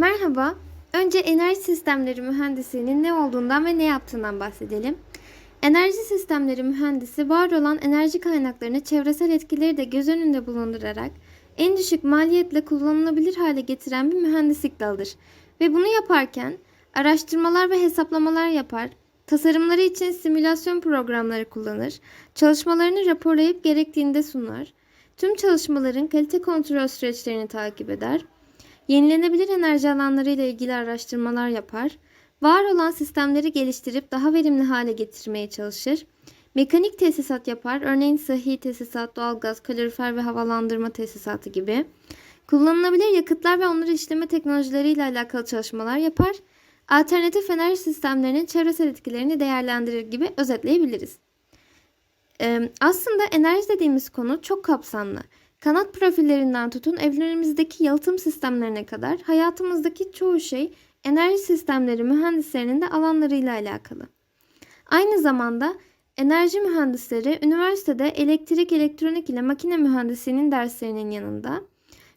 Merhaba. Önce enerji sistemleri mühendisliğinin ne olduğundan ve ne yaptığından bahsedelim. Enerji sistemleri mühendisi var olan enerji kaynaklarını çevresel etkileri de göz önünde bulundurarak en düşük maliyetle kullanılabilir hale getiren bir mühendislik dalıdır. Ve bunu yaparken araştırmalar ve hesaplamalar yapar, tasarımları için simülasyon programları kullanır, çalışmalarını raporlayıp gerektiğinde sunar, tüm çalışmaların kalite kontrol süreçlerini takip eder, Yenilenebilir enerji alanları ile ilgili araştırmalar yapar, var olan sistemleri geliştirip daha verimli hale getirmeye çalışır, mekanik tesisat yapar, örneğin sıhhi tesisat, doğalgaz, kalorifer ve havalandırma tesisatı gibi, kullanılabilir yakıtlar ve onları işleme teknolojileri ile alakalı çalışmalar yapar, alternatif enerji sistemlerinin çevresel etkilerini değerlendirir gibi özetleyebiliriz. Ee, aslında enerji dediğimiz konu çok kapsamlı. Kanat profillerinden tutun evlerimizdeki yalıtım sistemlerine kadar hayatımızdaki çoğu şey enerji sistemleri mühendislerinin de alanlarıyla alakalı. Aynı zamanda enerji mühendisleri üniversitede elektrik, elektronik ile makine mühendisliğinin derslerinin yanında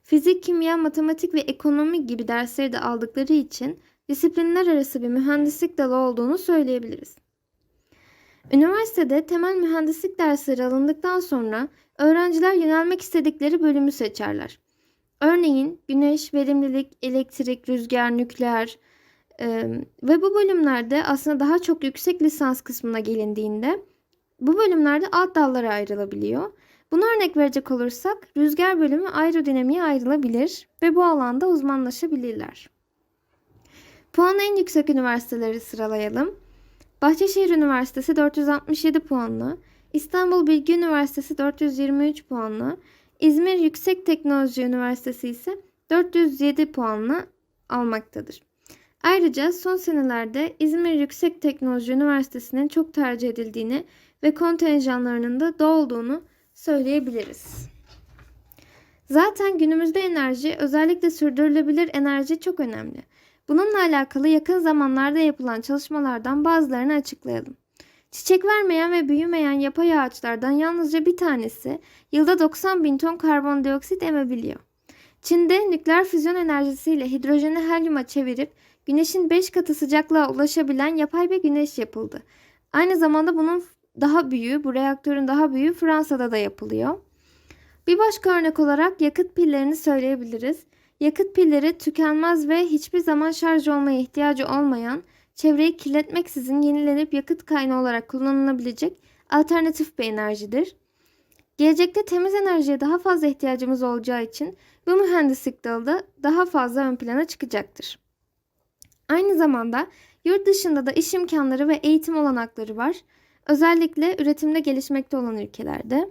fizik, kimya, matematik ve ekonomi gibi dersleri de aldıkları için disiplinler arası bir mühendislik dalı olduğunu söyleyebiliriz. Üniversitede temel mühendislik dersleri alındıktan sonra öğrenciler yönelmek istedikleri bölümü seçerler. Örneğin güneş, verimlilik, elektrik, rüzgar, nükleer e, ve bu bölümlerde aslında daha çok yüksek lisans kısmına gelindiğinde bu bölümlerde alt dallara ayrılabiliyor. Buna örnek verecek olursak rüzgar bölümü aerodinamiğe ayrılabilir ve bu alanda uzmanlaşabilirler. Puanı en yüksek üniversiteleri sıralayalım. Bahçeşehir Üniversitesi 467 puanlı, İstanbul Bilgi Üniversitesi 423 puanlı, İzmir Yüksek Teknoloji Üniversitesi ise 407 puanla almaktadır. Ayrıca son senelerde İzmir Yüksek Teknoloji Üniversitesi'nin çok tercih edildiğini ve kontenjanlarının da dolduğunu söyleyebiliriz. Zaten günümüzde enerji, özellikle sürdürülebilir enerji çok önemli. Bununla alakalı yakın zamanlarda yapılan çalışmalardan bazılarını açıklayalım. Çiçek vermeyen ve büyümeyen yapay ağaçlardan yalnızca bir tanesi yılda 90 bin ton karbondioksit emebiliyor. Çin'de nükleer füzyon enerjisiyle hidrojeni helyuma çevirip güneşin 5 katı sıcaklığa ulaşabilen yapay bir güneş yapıldı. Aynı zamanda bunun daha büyüğü, bu reaktörün daha büyüğü Fransa'da da yapılıyor. Bir başka örnek olarak yakıt pillerini söyleyebiliriz. Yakıt pilleri tükenmez ve hiçbir zaman şarj olmaya ihtiyacı olmayan, çevreyi kirletmeksizin yenilenip yakıt kaynağı olarak kullanılabilecek alternatif bir enerjidir. Gelecekte temiz enerjiye daha fazla ihtiyacımız olacağı için bu mühendislik dalı da daha fazla ön plana çıkacaktır. Aynı zamanda yurt dışında da iş imkanları ve eğitim olanakları var. Özellikle üretimde gelişmekte olan ülkelerde.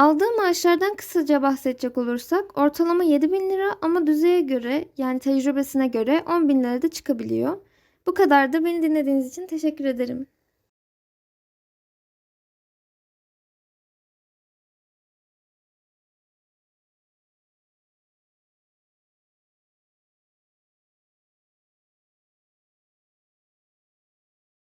Aldığı maaşlardan kısaca bahsedecek olursak ortalama 7 bin lira ama düzeye göre yani tecrübesine göre 10 bin lira da çıkabiliyor. Bu kadar da beni dinlediğiniz için teşekkür ederim.